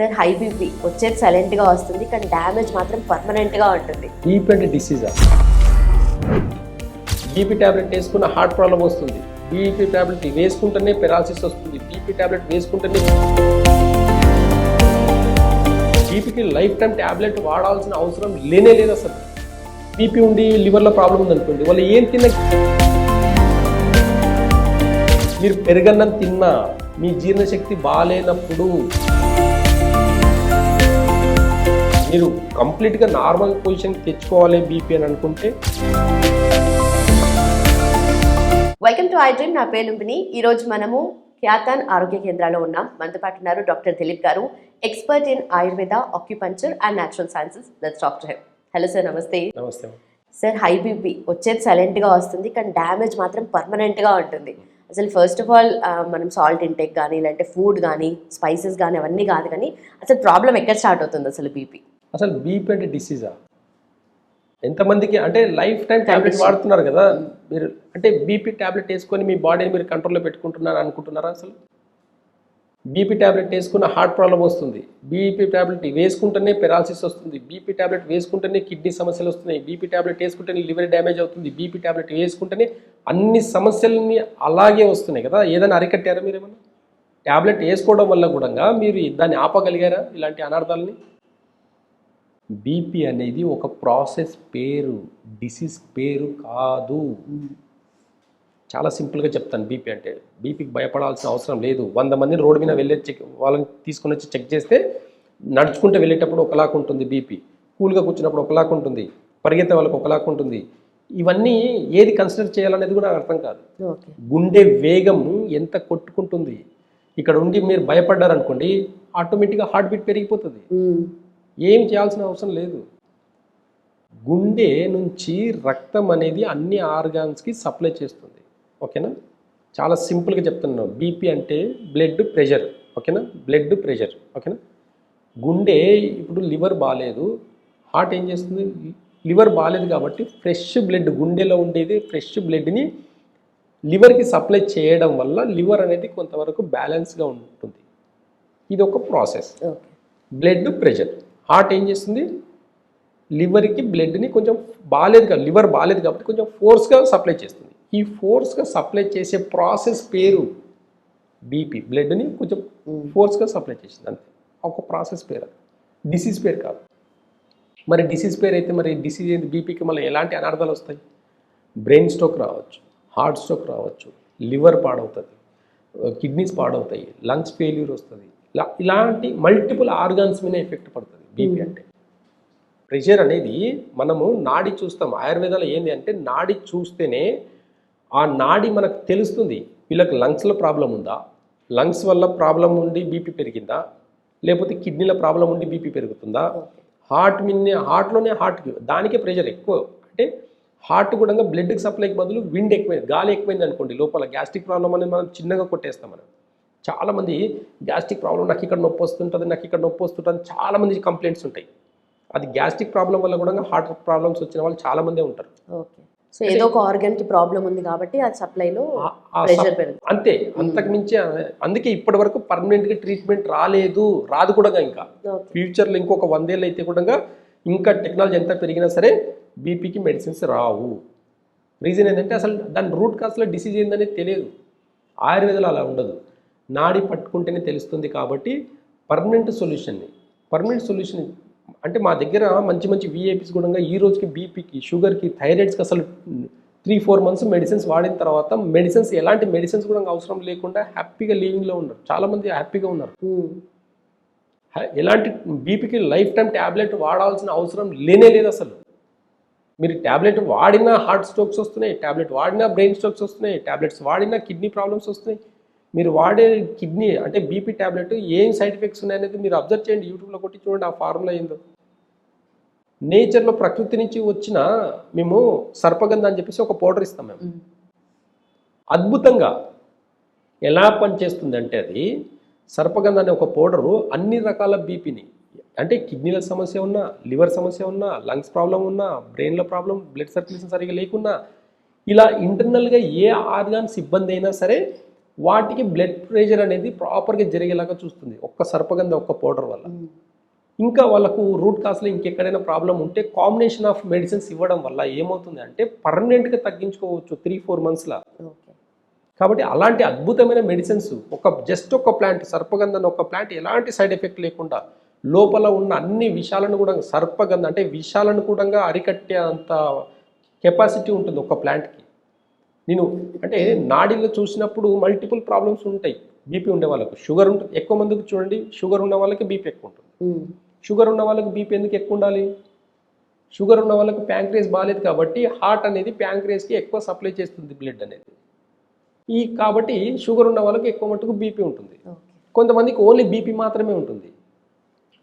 Sir high BP వచ్చేది సైలెంట్గా వస్తుంది కానీ డ్యామేజ్ మాత్రం పర్మనెంట్గా ఉంటుంది. బీపీ అంటే డిసీజా బీపీ ట్యాబ్లెట్ వేసుకున్న హార్ట్ ప్రాబ్లం వస్తుంది. బీపీ ట్యాబ్లెట్ వేసుకుంటేనే పెరాలసిస్ వస్తుంది. బీపీ ట్యాబ్లెట్ వేసుకుంటేనే బీపీకి లైఫ్ టైం ట్యాబ్లెట్ వాడాల్సిన అవసరం లేనే లేదు అసలు బీపీ ఉండి లివర్లో ప్రాబ్లం ఉందనుకోండి వాళ్ళు ఏం తిన్న మీరు పెరగన్నం తిన్నా మీ జీర్ణశక్తి బాగాలేనప్పుడు మీరు కంప్లీట్గా నార్మల్ పొజిషన్ తెచ్చుకోవాలి బీపీ అని అనుకుంటే. వెల్కమ్ టు ఐ డ్రీమ్ నా పేరు లుంబిని ఈ రోజు మనము ఖ్యాతాన్ ఆరోగ్య కేంద్రాల్లో ఉన్నాం. మనతో పాటు ఉన్నారు డాక్టర్ దిలీప్ గారు expert in Ayurveda acupuncture and natural sciences that's doctor hello sir నమస్తే. నమస్తే. సార్ హై బీపీ వచ్చేది సైలెంట్గా వస్తుంది కానీ డ్యామేజ్ మాత్రం పర్మనెంట్గా ఉంటుంది. అసలు ఫస్ట్ ఆఫ్ ఆల్ మనం సాల్ట్ ఇంటేక్ కానీ లేదంటే ఫుడ్ కానీ స్పైసెస్ కానీ అవన్నీ కాదు కానీ అసలు ప్రాబ్లం ఎక్కడ స్టార్ట్ అవుతుంది అసలు బీపీ అసలు బీపీ అంటే డిసీజా ఎంతమందికి అంటే లైఫ్ టైం ట్యాబ్లెట్. వాడుతున్నారు కదా మీరు అంటే బీపీ ట్యాబ్లెట్ వేసుకొని మీ బాడీని మీరు కంట్రోల్లో పెట్టుకుంటున్నారు అనుకుంటున్నారా అసలు? బీపీ ట్యాబ్లెట్ వేసుకున్న హార్ట్ ప్రాబ్లం వస్తుంది. బీపీ ట్యాబ్లెట్ వేసుకుంటేనే పెరాలసిస్ వస్తుంది. బీపీ ట్యాబ్లెట్ వేసుకుంటేనే కిడ్నీ సమస్యలు వస్తున్నాయి. బీపీ ట్యాబ్లెట్ వేసుకుంటేనే లివర్ డ్యామేజ్ అవుతుంది. బీపీ ట్యాబ్లెట్ వేసుకుంటేనే అన్ని సమస్యలని అలాగే వస్తున్నాయి కదా. ఏదైనా అరికట్టారా మీరు ఏమన్నా? ట్యాబ్లెట్ వేసుకోవడం వల్ల కూడా మీరు దాన్ని ఆపగలిగారా ఇలాంటి అనార్థాలని? బీపీ అనేది ఒక ప్రాసెస్ పేరు డిసీజ్ పేరు కాదు. చాలా సింపుల్గా చెప్తాను బీపీ అంటే. బీపీకి భయపడాల్సిన అవసరం లేదు. వంద మందిని రోడ్డు మీద వెళ్ళే చెక్ వాళ్ళని తీసుకొని వచ్చి చెక్ చేస్తే నడుచుకుంటూ వెళ్ళేటప్పుడు ఒకలాగా ఉంటుంది బీపీ కూల్గా కూర్చున్నప్పుడు ఒకలాగా ఉంటుంది. పరిగెత్తే వాళ్ళకి ఒకలాగా ఉంటుంది. ఇవన్నీ ఏది కన్సిడర్ చేయాలనేది కూడా నాకు అర్థం కాదు. గుండె వేగము ఎంత కొట్టుకుంటుంది. ఇక్కడ ఉండి మీరు భయపడ్డారనుకోండి ఆటోమేటిక్గా హార్ట్ బీట్ పెరిగిపోతుంది. ఏం చేయాల్సిన అవసరం లేదు. గుండె నుంచి రక్తం అనేది అన్ని ఆర్గాన్స్కి సప్లై చేస్తుంది. ఓకేనా? చాలా సింపుల్గా చెప్తున్నాను బీపీ అంటే బ్లడ్ ప్రెషర్. ఓకేనా? Blood pressure. ఓకేనా? గుండె ఇప్పుడు లివర్ బాగాలేదు హార్ట్ ఏం చేస్తుంది? లివర్ బాగాలేదు కాబట్టి ఫ్రెష్ బ్లడ్ గుండెలో ఉండేది ఫ్రెష్ బ్లడ్ని లివర్కి సప్లై చేయడం వల్ల లివర్ అనేది కొంతవరకు బ్యాలెన్స్గా ఉంటుంది. ఇది ఒక ప్రాసెస్ బ్లడ్ ప్రెషర్. హార్ట్ ఏం చేస్తుంది? లివర్కి బ్లడ్ని కొంచెం బాగాలేదు కదా లివర్ బాగాలేదు కాబట్టి కొంచెం ఫోర్స్గా సప్లై చేస్తుంది. ఈ ఫోర్స్గా సప్లై చేసే ప్రాసెస్ పేరు బీపీ బ్లడ్ని కొంచెం ఫోర్స్గా సప్లై చేసింది అంతే. ఒక ప్రాసెస్ పేరు అది. డిసీజ్ పేరు కాదు. మరి డిసీజ్ పేరు అయితే మరి డిసీజ్ ఏంటి బీపీకి మళ్ళీ ఎలాంటి అనర్థాలు వస్తాయి? బ్రెయిన్ స్ట్రోక్ రావచ్చు హార్ట్ స్ట్రోక్ రావచ్చు లివర్ పాడవుతుంది కిడ్నీస్ పాడవుతాయి లంగ్స్ ఫెయిల్యూర్ వస్తుంది. ఇలా ఇలాంటి మల్టిపుల్ ఆర్గాన్స్ మీద ఎఫెక్ట్ పడుతుంది. బీపీ అంటే. ప్రెషర్ అనేది మనము నాడి చూస్తాం. ఆయుర్వేదాలు ఏంది అంటే నాడి చూస్తేనే ఆ నాడి మనకు తెలుస్తుంది. వీళ్ళకి లంగ్స్లో ప్రాబ్లం ఉందా? లంగ్స్ వల్ల ప్రాబ్లం ఉండి బీపీ పెరిగిందా? లేకపోతే కిడ్నీల ప్రాబ్లం ఉండి బీపీ పెరుగుతుందా? హార్ట్ మిన్నే హార్ట్లోనే హార్ట్కి దానికే ప్రెషర్ ఎక్కువ. అంటే హార్ట్ కూడా బ్లడ్కి సప్లైకి బదులు విండ్ ఎక్కువైంది గాలి ఎక్కువైంది అనుకోండి లోపల గ్యాస్ట్రిక్ ప్రాబ్లం అనేది మనం చిన్నగా కొట్టేస్తాం మనం. చాలామంది గ్యాస్ట్రిక్ ప్రాబ్లం నాకు ఇక్కడ నొప్పి వస్తుంటుంది నాకు ఇక్కడ నొప్పి వస్తుంటుంది చాలా మంది కంప్లైంట్స్ ఉంటాయి. అది గ్యాస్ట్రిక్ ప్రాబ్లం వల్ల కూడా హార్ట్ ప్రాబ్లమ్స్ వచ్చిన వాళ్ళు చాలా మందే ఉంటారు. ఓకే. సో ఏదో ఒక ఆర్గన్కి ప్రాబ్లం ఉంది కాబట్టి ఆ సప్లైలో ప్రెషర్ పెరుగుతుంది. అంతే. అంతకు మించి అందుకే ఇప్పటి వరకు పర్మనెంట్గా ట్రీట్మెంట్ రాలేదు రాదు కూడా ఇంకా. ఫ్యూచర్లో ఇంకొక వందేళ్ళు అయితే కూడా ఇంకా టెక్నాలజీ ఎంత పెరిగినా సరే బీపీకి మెడిసిన్స్ రావు. రీజన్ ఏంటంటే అసలు దాని రూట్ కాస్లో డిసీజ్ ఏందనేది తెలియదు. ఆయుర్వేదాలు అలా ఉండదు. నాడి పట్టుకుంటేనే తెలుస్తుంది కాబట్టి పర్మనెంట్ సొల్యూషన్ని పర్మనెంట్ సొల్యూషన్ అంటే మా దగ్గర మంచి మంచి విఐపీస్ కూడా ఈ రోజుకి బీపీకి షుగర్కి థైరాయిడ్స్కి అసలు త్రీ ఫోర్ మంత్స్ మెడిసిన్స్ వాడిన తర్వాత మెడిసిన్స్ ఎలాంటి మెడిసిన్స్ కూడా అవసరం లేకుండా హ్యాపీగా లివింగ్లో ఉన్నారు. చాలామంది హ్యాపీగా ఉన్నారు. ఎలాంటి బీపీకి లైఫ్ టైం ట్యాబ్లెట్ వాడాల్సిన అవసరం లేనే లేదు అసలు. మీరు ట్యాబ్లెట్ వాడినా హార్ట్ స్ట్రోక్స్ వస్తున్నాయి ట్యాబ్లెట్ వాడినా బ్రెయిన్ స్ట్రోక్స్ వస్తున్నాయి ట్యాబ్లెట్స్ వాడినా కిడ్నీ ప్రాబ్లమ్స్ వస్తున్నాయి. మీరు వాడే కిడ్నీ అంటే బీపీ ట్యాబ్లెట్ ఏం సైడ్ ఎఫెక్ట్స్ ఉన్నాయనేది మీరు అబ్జర్వ్ చేయండి యూట్యూబ్లో కొట్టి చూడండి ఆ ఫార్ములా ఏందో నేచర్లో ప్రకృతి నుంచి వచ్చిన మేము సర్పగంధ అని చెప్పేసి ఒక పౌడర్ ఇస్తాం మేము. అద్భుతంగా ఎలా పనిచేస్తుంది అంటే అది సర్పగంధ అనే ఒక పౌడరు అన్ని రకాల బీపీని అంటే కిడ్నీల సమస్య ఉన్నా లివర్ సమస్య ఉన్నా లంగ్స్ ప్రాబ్లం ఉన్నా బ్రెయిన్లో ప్రాబ్లం బ్లడ్ సర్క్యులేషన్ సరిగా లేకున్నా ఇలా ఇంటర్నల్గా ఏ ఆర్గాన్స్ ఇబ్బంది అయినా సరే వాటికి బ్లడ్ ప్రెషర్ అనేది ప్రాపర్గా జరిగేలాగా చూస్తుంది. ఒక్క సర్పగంధ ఒక్క పౌడర్ వల్ల. ఇంకా వాళ్ళకు రూట్ కాస్లో ఇంకెక్కడైనా ప్రాబ్లం ఉంటే కాంబినేషన్ ఆఫ్ మెడిసిన్స్ ఇవ్వడం వల్ల ఏమవుతుంది అంటే పర్మనెంట్గా తగ్గించుకోవచ్చు త్రీ ఫోర్ మంత్స్లో ఓకే. కాబట్టి అలాంటి అద్భుతమైన మెడిసిన్స్ ఒక జస్ట్ ఒక ప్లాంట్ సర్పగంధన ఒక ప్లాంట్ ఎలాంటి సైడ్ ఎఫెక్ట్ లేకుండా లోపల ఉన్న అన్ని విషాలను కూడా సర్పగంధ అంటే విషాలను కూడా అరికట్టే అంత కెపాసిటీ ఉంటుంది ఒక ప్లాంట్కి నేను అంటే నాడీలో చూసినప్పుడు మల్టిపుల్ ప్రాబ్లమ్స్ ఉంటాయి. బీపీ ఉండే వాళ్ళకు. షుగర్ ఉంటుంది ఎక్కువ మందికి చూడండి షుగర్ ఉన్న వాళ్ళకి బీపీ ఎక్కువ ఉంటుంది. షుగర్ ఉన్న వాళ్ళకి బీపీ ఎందుకు ఎక్కువ ఉండాలి? షుగర్ ఉన్న వాళ్ళకి ప్యాంక్రేస్ బాగాలేదు కాబట్టి హార్ట్ అనేది ప్యాంక్రేస్కి ఎక్కువ సప్లై చేస్తుంది బ్లడ్ అనేది. ఈ కాబట్టి షుగర్ ఉన్న వాళ్ళకి ఎక్కువ మట్టుకు బీపీ ఉంటుంది. కొంతమందికి ఓన్లీ బీపీ మాత్రమే ఉంటుంది.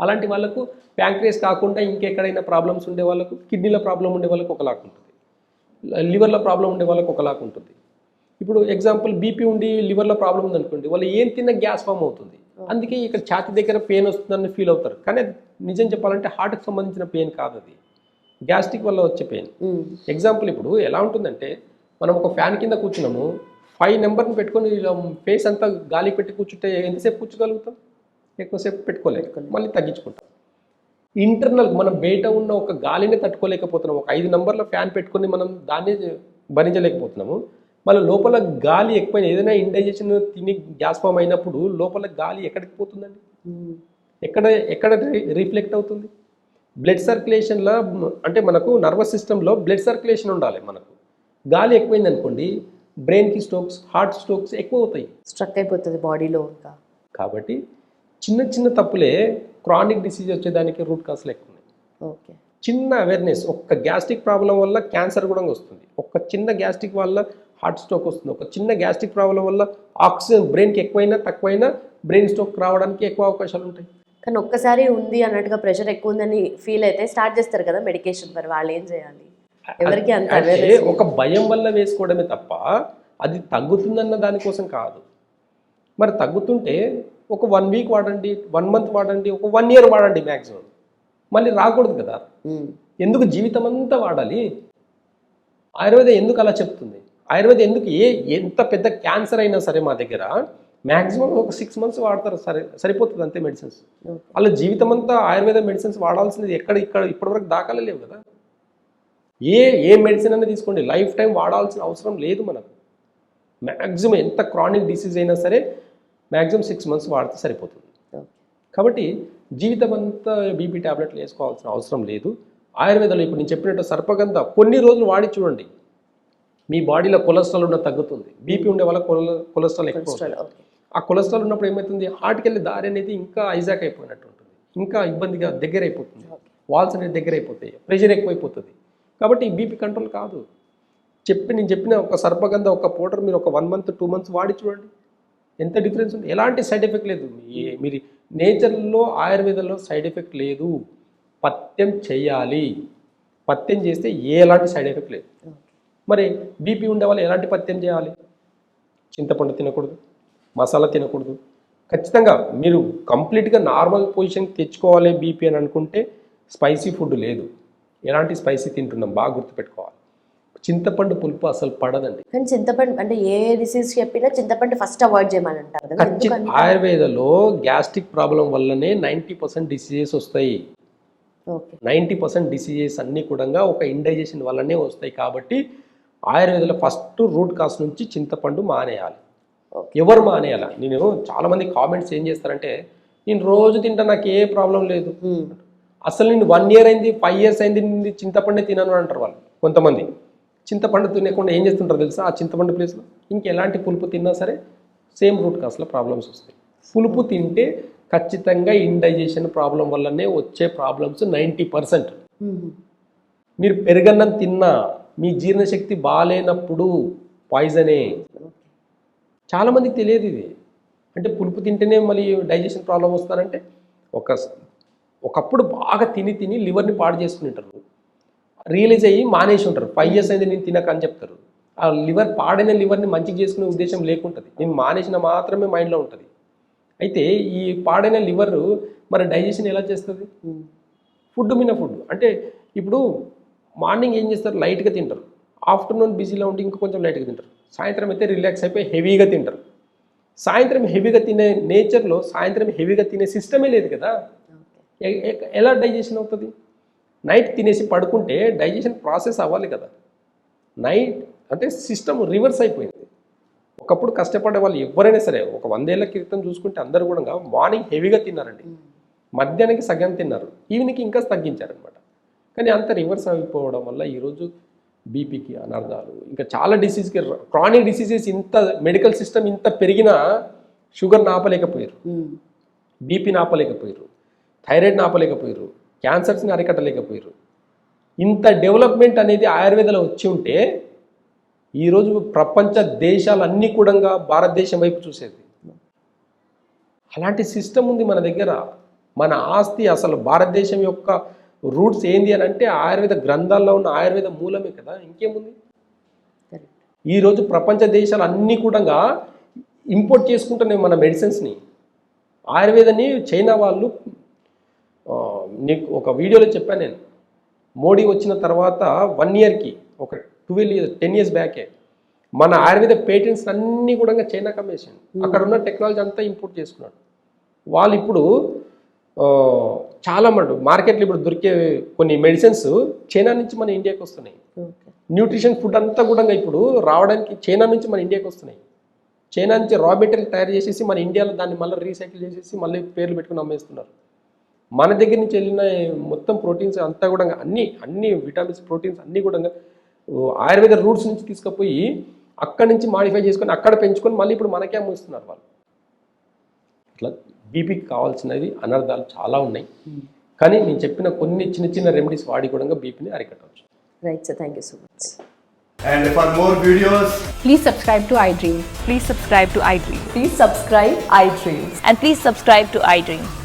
అలాంటి వాళ్ళకు ప్యాంక్రేస్ కాకుండా ఇంకెక్కడైనా ప్రాబ్లమ్స్ ఉండే వాళ్ళకు కిడ్నీలో ప్రాబ్లం ఉండే వాళ్ళకి ఒకలాగా ఉంటుంది. లివర్లో ప్రాబ్లం ఉండే వాళ్ళకి ఒకలాగా ఉంటుంది. ఇప్పుడు ఎగ్జాంపుల్ బీపీ ఉండి లివర్లో ప్రాబ్లం ఉంది అనుకోండి వాళ్ళు ఏం తిన్న గ్యాస్ ఫామ్ అవుతుంది. అందుకే ఇక్కడ ఛాతి దగ్గర పెయిన్ వస్తుందని ఫీల్ అవుతారు. కానీ నిజం చెప్పాలంటే హార్ట్కి సంబంధించిన పెయిన్ కాదు అది. గ్యాస్ట్రిక్ వల్ల వచ్చే పెయిన్. ఎగ్జాంపుల్ ఇప్పుడు ఎలా ఉంటుందంటే మనం ఒక ఫ్యాన్ కింద కూర్చున్నాము ఫైవ్ నెంబర్ని పెట్టుకొని ఫేస్ అంతా గాలి పెట్టి కూర్చుంటే ఎంతసేపు కూర్చోగలుగుతాం? ఎక్కువసేపు పెట్టుకోలేక మళ్ళీ తగ్గించుకుంటాం. ఇంటర్నల్ మనం బయట ఉన్న ఒక గాలిని తట్టుకోలేకపోతున్నాం. ఒక ఐదు నెంబర్ల ఫ్యాన్ పెట్టుకొని మనం దాన్ని భరించలేకపోతున్నాము. మళ్ళీ లోపల గాలి ఎక్కువైన ఏదైనా ఇండైజెషన్ తిని గ్యాస్ ఫామ్ అయినప్పుడు లోపల గాలి ఎక్కడికి పోతుందండి? ఎక్కడ ఎక్కడ రిఫ్లెక్ట్ అవుతుంది? బ్లడ్ సర్క్యులేషన్లో అంటే మనకు నర్వస్ సిస్టంలో బ్లడ్ సర్క్యులేషన్ ఉండాలి మనకు. గాలి ఎక్కువైంది అనుకోండి బ్రెయిన్కి స్ట్రోక్స్ హార్ట్ స్ట్రోక్స్ ఎక్కువ అవుతాయి. స్ట్రక్ అయిపోతుంది బాడీలో ఇంకా. కాబట్టి చిన్న చిన్న తప్పులే క్రానిక్ డిసీజ్ వచ్చేదానికి రూట్ కాస్లు ఎక్కువ ఉన్నాయి ఓకే. చిన్న అవేర్నెస్ ఒక్క గ్యాస్ట్రిక్ ప్రాబ్లం వల్ల క్యాన్సర్ కూడా వస్తుంది. ఒక్క చిన్న గ్యాస్ట్రిక్ వల్ల హార్ట్ స్ట్రోక్ వస్తుంది. ఒక చిన్న గ్యాస్ట్రిక్ ప్రాబ్లం వల్ల ఆక్సిజన్ బ్రెయిన్కి ఎక్కువైనా తక్కువైనా బ్రెయిన్ స్ట్రోక్ రావడానికి ఎక్కువ అవకాశాలు ఉంటాయి. కానీ ఒక్కసారి ఉంది అన్నట్టుగా ప్రెషర్ ఎక్కువ ఉందని ఫీల్ అయితే స్టార్ట్ చేస్తారు కదా మెడికేషన్ మరి వాళ్ళు ఏం చేయాలి? ఎవరికి అంత ఒక భయం వల్ల వేసుకోవడమే తప్ప అది తగ్గుతుందన్న దానికోసం కాదు. మరి తగ్గుతుంటే ఒక వన్ వీక్ వాడండి వన్ మంత్ వాడండి ఒక వన్ ఇయర్ వాడండి మ్యాక్సిమం మళ్ళీ రాకూడదు కదా. ఎందుకు జీవితం అంతా వాడాలి? ఆయుర్వేదం ఎందుకు అలా చెప్తుంది? ఆయుర్వేదం ఎందుకు ఏ ఎంత పెద్ద క్యాన్సర్ అయినా సరే మా దగ్గర మ్యాక్సిమం ఒక సిక్స్ మంత్స్ వాడతారు సరే సరిపోతుంది అంతే మెడిసిన్స్ అలా జీవితం అంతా ఆయుర్వేద మెడిసిన్స్ వాడాల్సింది ఎక్కడ ఇక్కడ ఇప్పటివరకు దాఖలే లేవు కదా. ఏ ఏ మెడిసిన్ అయినా తీసుకోండి లైఫ్ టైం వాడాల్సిన అవసరం లేదు మనకు. మ్యాక్సిమం ఎంత క్రానిక్ డిసీజ్ అయినా సరే మ్యాక్సిమం సిక్స్ మంత్స్ వాడితే సరిపోతుంది. కాబట్టి జీవితం అంతా బీపీ ట్యాబ్లెట్లు వేసుకోవాల్సిన అవసరం లేదు. ఆయుర్వేదంలో ఇప్పుడు నేను చెప్పినట్టు సర్పగంధ కొన్ని రోజులు వాడి చూడండి. మీ బాడీలో కొలెస్ట్రాల్ ఉన్న తగ్గుతుంది. బీపీ ఉండే వాళ్ళ కొలెస్ట్రాల్ ఎక్కువ ఆ కొలెస్ట్రాల్ ఉన్నప్పుడు ఏమవుతుంది హార్ట్కి వెళ్ళే దారి అనేది ఇంకా ఐజాక్ అయిపోయినట్టు ఉంటుంది. ఇంకా ఇబ్బందిగా దగ్గర అయిపోతుంది వాల్స్ అనేది దగ్గర అయిపోతాయి ప్రెషర్ ఎక్కువైపోతుంది. కాబట్టి బీపీ కంట్రోల్ కాదు. చెప్పి నేను చెప్పిన ఒక సర్పగంధ ఒక పౌడర్ మీరు ఒక వన్ మంత్ టూ మంత్స్ వాడి చూడండి. ఎంత డిఫరెన్స్ ఉంది ఎలాంటి సైడ్ ఎఫెక్ట్ లేదు. మీరు నేచర్లో ఆయుర్వేదంలో సైడ్ ఎఫెక్ట్ లేదు. పత్యం చేయాలి. పత్యం చేస్తే ఏ ఎలాంటి సైడ్ ఎఫెక్ట్ లేదు. మరి బీపీ ఉండే వాళ్ళు ఎలాంటి పత్యం చేయాలి? చింతపండు తినకూడదు మసాలా తినకూడదు. ఖచ్చితంగా మీరు కంప్లీట్గా నార్మల్ పొజిషన్ తెచ్చుకోవాలి బీపీ అని అనుకుంటే స్పైసీ ఫుడ్ లేదు. ఎలాంటి స్పైసీ తింటున్నాం బాగా గుర్తుపెట్టుకోవాలి. చింతపండు పులుపు అసలు పడదండి. కానీ చింతపండు అంటే ఏ డిసీజ్ చెప్పినా చింతపండు ఫస్ట్ అవాయిడ్ చేయమని అంటారు. ఆయుర్వేదలో గ్యాస్ట్రిక్ ప్రాబ్లం వల్లనే నైంటీ పర్సెంట్ డిసీజెస్ వస్తాయి. నైంటీ పర్సెంట్ డిసీజెస్ అన్నీ కూడా ఒక ఇండైజెషన్ వల్లనే వస్తాయి కాబట్టి ఆయుర్వేదంలో ఫస్ట్ రూట్ కాస్ నుంచి చింతపండు మానేయాలి. ఎవరు మానేయాలి? నేను చాలామంది కామెంట్స్ ఏం చేస్తారంటే నేను రోజు తింటా నాకు ఏ ప్రాబ్లం లేదు. అసలు నేను వన్ ఇయర్ అయింది ఫైవ్ ఇయర్స్ అయింది చింతపండే తినను అంటారు వాళ్ళు కొంతమంది. చింతపండు తినకుండా ఏం చేస్తుంటారు తెలుసా? ఆ చింతపండు ప్లేస్లో ఇంకెలాంటి పులుపు తిన్నా సరే సేమ్ రూట్ కాస్లో ప్రాబ్లమ్స్ వస్తాయి. పులుపు తింటే ఖచ్చితంగా ఇండైజెషన్ ప్రాబ్లం వల్లనే వచ్చే ప్రాబ్లమ్స్ నైంటీ పర్సెంట్ మీరు పెరుగన్నం తిన్నా మీ జీర్ణశక్తి బాగాలేనప్పుడు పాయిజనే చాలామందికి తెలియదు ఇది. అంటే పులుపు తింటేనే మళ్ళీ డైజెషన్ ప్రాబ్లం వస్తారంటే ఒక ఒకప్పుడు బాగా తిని తిని లివర్ని పాడు చేసుకుని ఉంటారు. రియలైజ్ అయ్యి మానేసి ఉంటారు ఫైవ్ ఇయర్స్ అయింది నేను తినక అని చెప్తారు. ఆ లివర్ పాడైన లివర్ని మంచిగా చేసుకునే ఉద్దేశం లేకుంటుంది. నేను మానేసిన మాత్రమే మైండ్లో ఉంటుంది. అయితే ఈ పాడైన లివర్ మరి డైజెషన్ ఎలా చేస్తుంది? ఫుడ్ మీద ఫుడ్. అంటే ఇప్పుడు మార్నింగ్ ఏం చేస్తారు? లైట్గా తింటారు. ఆఫ్టర్నూన్ బిజీలో ఉండి ఇంకా కొంచెం లైట్గా తింటారు. సాయంత్రం అయితే రిలాక్స్ అయిపోయి హెవీగా తింటారు. సాయంత్రం హెవీగా తినే నేచర్లో సాయంత్రం హెవీగా తినే సిస్టమే లేదు కదా. ఎలా డైజెషన్ అవుతుంది? నైట్ తినేసి పడుకుంటే డైజెషన్ ప్రాసెస్ అవ్వాలి కదా. నైట్ అంటే సిస్టమ్ రివర్స్ అయిపోయింది. ఒకప్పుడు కష్టపడే వాళ్ళు ఎవరైనా సరే ఒక వందేళ్ళ క్రితం చూసుకుంటే అందరూ కూడా మార్నింగ్ హెవీగా తిన్నారండి. మధ్యాహ్నానికి సగం తిన్నారు. ఈవినింగ్కి ఇంకా తగ్గించారనమాట కానీ అంత రివర్స్ అయిపోవడం వల్ల ఈరోజు బీపీకి అనర్థాలు ఇంకా చాలా డిసీజ్కి క్రానిక్ డిసీజెస్ ఇంత మెడికల్ సిస్టమ్ ఇంత పెరిగినా షుగర్ నాపలేకపోయారు. బీపీ నాపలేకపోయారు. థైరాయిడ్ నాపలేకపోయారు. క్యాన్సర్స్ని అరికట్టలేకపోయారు ఇంత డెవలప్మెంట్ అనేది ఆయుర్వేదంలో వచ్చి ఉంటే ఈరోజు ప్రపంచ దేశాలన్నీ కూడా భారతదేశం వైపు చూసేది. అలాంటి సిస్టమ్ ఉంది మన దగ్గర. మన ఆస్తి అసలు భారతదేశం యొక్క రూట్స్ ఏంది అని అంటే ఆయుర్వేద గ్రంథాల్లో ఉన్న ఆయుర్వేద మూలమే కదా. ఇంకేముంది? ఈరోజు ప్రపంచ దేశాలు అన్నీ కూడా ఇంపోర్ట్ చేసుకుంటున్నాయి మన మెడిసిన్స్ని. ఆయుర్వేదాన్ని చైనా వాళ్ళు నీకు ఒక వీడియోలో చెప్పాను నేను. మోడీ వచ్చిన తర్వాత వన్ ఇయర్కి ఒక ట్వెల్వ్ ఇయర్స్ టెన్ ఇయర్స్ బ్యాకే మన ఆయుర్వేద పేటెంట్స్ అన్నీ కూడా చైనాకి అమ్మేసాను అక్కడ ఉన్న టెక్నాలజీ అంతా ఇంపోర్ట్ చేసుకున్నాడు. వాళ్ళు ఇప్పుడు చాలా మండు మార్కెట్లో ఇప్పుడు దొరికే కొన్ని మెడిసిన్స్ చైనా నుంచి మన ఇండియాకి వస్తున్నాయి. న్యూట్రిషన్ ఫుడ్ అంతా కూడా ఇప్పుడు రావడానికి చైనా నుంచి మన ఇండియాకి వస్తున్నాయి. చైనా నుంచి రా మెటీరియల్ తయారు చేసేసి మన ఇండియాలో దాన్ని మళ్ళీ రీసైకిల్ చేసేసి మళ్ళీ పేర్లు పెట్టుకుని అమ్మేస్తున్నారు. మన దగ్గర నుంచి వెళ్ళిన మొత్తం ప్రోటీన్స్ అంతా కూడా అన్ని అన్ని విటమిన్స్ ప్రోటీన్స్ అన్నీ కూడా ఆయుర్వేద రూట్స్ నుంచి తీసుకుపోయి అక్కడి నుంచి మాడిఫై చేసుకొని అక్కడ పెంచుకొని మళ్ళీ ఇప్పుడు మనకే అమ్ముస్తున్నారు వాళ్ళు ఇట్లా బీపీకి కావాల్సినవి అనర్థాలు చాలా ఉన్నాయి కానీ నేను చెప్పిన కొన్ని చిన్న చిన్న రెమెడీస్ వాడి కూడా బీపీని అరికట్టవచ్చు right sir thank you so much And for more videos, Please subscribe to iDream. Please subscribe to iDream. Please subscribe iDream. And please subscribe to iDream.